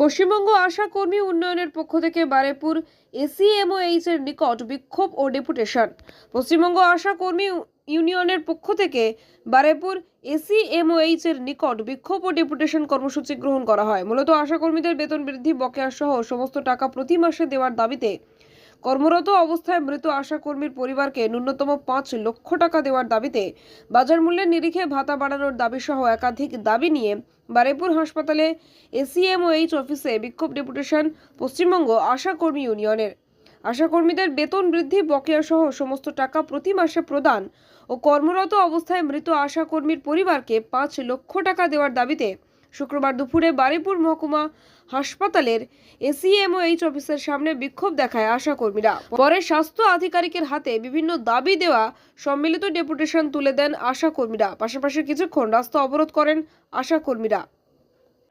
পশ্চিমবঙ্গ আশা কর্মী উন্নয়নের পক্ষ থেকে বারেপুর এসিএমওএইচ এর নিকট বিক্ষোভ ও ডেপুটেশন। পশ্চিমবঙ্গ আশা কর্মী ইউনিয়নের পক্ষ থেকে বারেপুর এসিএমওএইচ এর নিকট বিক্ষোভ ও ডেপুটেশন কর্মসূচি গ্রহণ করা হয়। মূলত আশা কর্মীদের বেতন বৃদ্ধি, বকেয়া সহ সমস্ত টাকা প্রতি মাসে দেওয়ার দাবিতে কর্মরত অবস্থায় মৃত আশা কর্মীর পরিবারকে ন্যূনতম পাঁচ লক্ষ টাকা দেওয়ার দাবিতে বাজার মূল্যের নিরিখে ভাতা বাড়ানোর দাবি সহ একাধিক দাবি নিয়ে বারেপুর হাসপাতালে এসিএমওএইচ অফিসে বিক্ষোভ ডেপুটেশন পশ্চিমবঙ্গ আশা কর্মী ইউনিয়নের। আশাকর্মীদের বেতন বৃদ্ধি বকেয়া সহ সমস্ত টাকা প্রতি মাসে প্রদান ও কর্মরত অবস্থায় মৃত আশাকর্মীর পরিবারকে পাঁচ লক্ষ টাকা দেওয়ার দাবিতে শুক্রবার দুপুরে বারিপুর মহকুমা হাসপাতালের এসিএমওএইচ অফিসের সামনে বিক্ষোভ দেখায় আশাকর্মীরা। পরে স্বাস্থ্য আধিকারিকের হাতে বিভিন্ন দাবি দেওয়া সম্মিলিত ডেপুটেশন তুলে দেন আশাকর্মীরা। পাশাপাশি কিছুক্ষণ রাস্তা অবরোধ করেন আশাকর্মীরা। কর্মীরা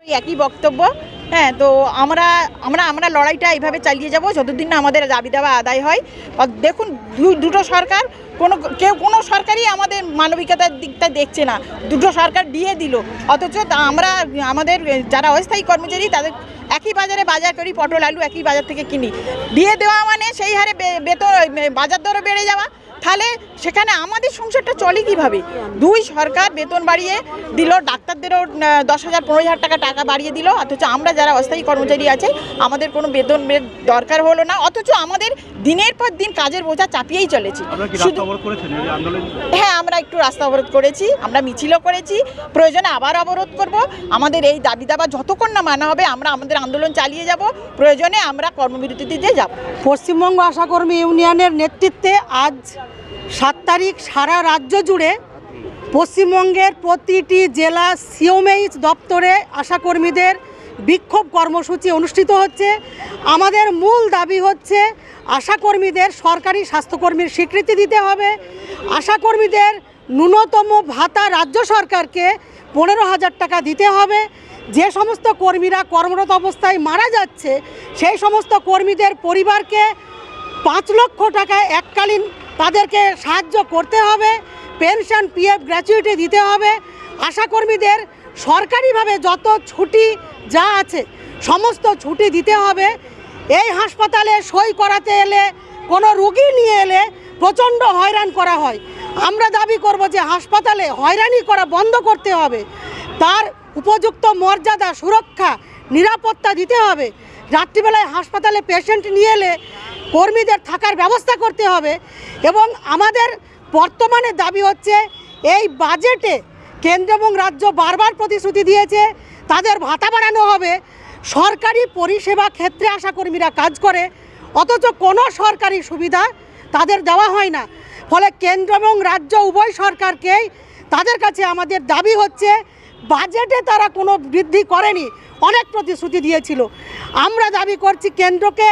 একই বক্তব্য হ্যাঁ তো আমরা আমরা আমরা লড়াইটা এইভাবে চালিয়ে যাব যতদিন না আমাদের দাবি দাবা আদায় হয়। দেখুন দুটো সরকার, কোনো, কেউ, কোনো সরকারই আমাদের মানবিকতার দিকটা দেখছে না। দুটো সরকার দিয়ে দিল। অথচ আমরা, আমাদের যারা অস্থায়ী কর্মচারী, তাদের একই বাজারে বাজার করি, পটল, আলু একই বাজার থেকে কিনি। দিয়ে দেওয়া মানে সেই হারে বেতন, বাজার দরও বেড়ে যাওয়া। তাহলে সেখানে আমাদের সংসারটা চলে কীভাবে? দুই সরকার বেতন বাড়িয়ে দিল ডাক্তারদেরও দশ হাজার পনেরো হাজার টাকা টাকা বাড়িয়ে দিল অথচ আমরা যারা অস্থায়ী কর্মচারী আছে আমাদের কোনো বেতন দরকার হলো না অথচ আমাদের দিনের পর দিন কাজের বোঝা চাপিয়েই চলেছি। শুধু হ্যাঁ আমরা একটু রাস্তা অবরোধ করেছি আমরা মিছিলও করেছি প্রয়োজনে আবার অবরোধ করব। আমাদের এই দাবি দাবা যতক্ষণ না মানা হবে আমরা আমাদের আন্দোলন চালিয়ে যাব প্রয়োজনে আমরা কর্মবিরতিতে যাব। পশ্চিমবঙ্গ আশাকর্মী ইউনিয়নের নেতৃত্বে আজ সাত তারিখ সারা রাজ্য জুড়ে পশ্চিমবঙ্গের প্রতিটি জেলা সিওমেইচ দপ্তরে আশাকর্মীদের বিক্ষোভ কর্মসূচি অনুষ্ঠিত হচ্ছে। আমাদের মূল দাবি হচ্ছে আশাকর্মীদের সরকারি স্বাস্থ্যকর্মীর স্বীকৃতি দিতে হবে। আশাকর্মীদের ন্যূনতম ভাতা রাজ্য সরকারকে পনেরো হাজার টাকা দিতে হবে। যে সমস্ত কর্মীরা কর্মরত অবস্থায় মারা যাচ্ছে, সেই সমস্ত কর্মীদের পরিবারকে পাঁচ লক্ষ টাকা এককালীন তাদেরকে সাহায্য করতে হবে পেনশন পিএফ গ্র্যাচুইটি দিতে হবে। আশাকর্মীদের সরকারিভাবে যত ছুটি যা আছে, সমস্ত ছুটি দিতে হবে। এই হাসপাতালে সই করাতে এলে, কোনো রুগী নিয়ে এলে প্রচণ্ড হয়রান করা হয়। আমরা দাবি করব যে হাসপাতালে হয়রানি করা বন্ধ করতে হবে। তার উপযুক্ত মর্যাদা, সুরক্ষা, নিরাপত্তা দিতে হবে। রাত্রিবেলায় হাসপাতালে পেশেন্ট নিয়ে এলে কর্মীদের থাকার ব্যবস্থা করতে হবে এবং আমাদের বর্তমানে দাবি হচ্ছে এই বাজেটে কেন্দ্র এবং রাজ্য বারবার প্রতিশ্রুতি দিয়েছে, তাদের ভাতা বাড়ানো হবে। সরকারি পরিষেবা ক্ষেত্রে আশাকর্মীরা কাজ করে, অথচ কোনো সরকারি সুবিধা তাদের দেওয়া হয় না। ফলে কেন্দ্র এবং রাজ্য উভয় সরকারকেই তাদের কাছে আমাদের দাবি হচ্ছে, বাজেটে তারা কোনো বৃদ্ধি করেনি, অনেক প্রতিশ্রুতি দিয়েছিল। আমরা দাবি করছি কেন্দ্রকে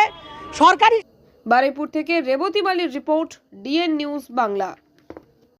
সরকারি বারেপুর থেকে রেবতী বালির রিপোর্ট ডিএন নিউজ বাংলা।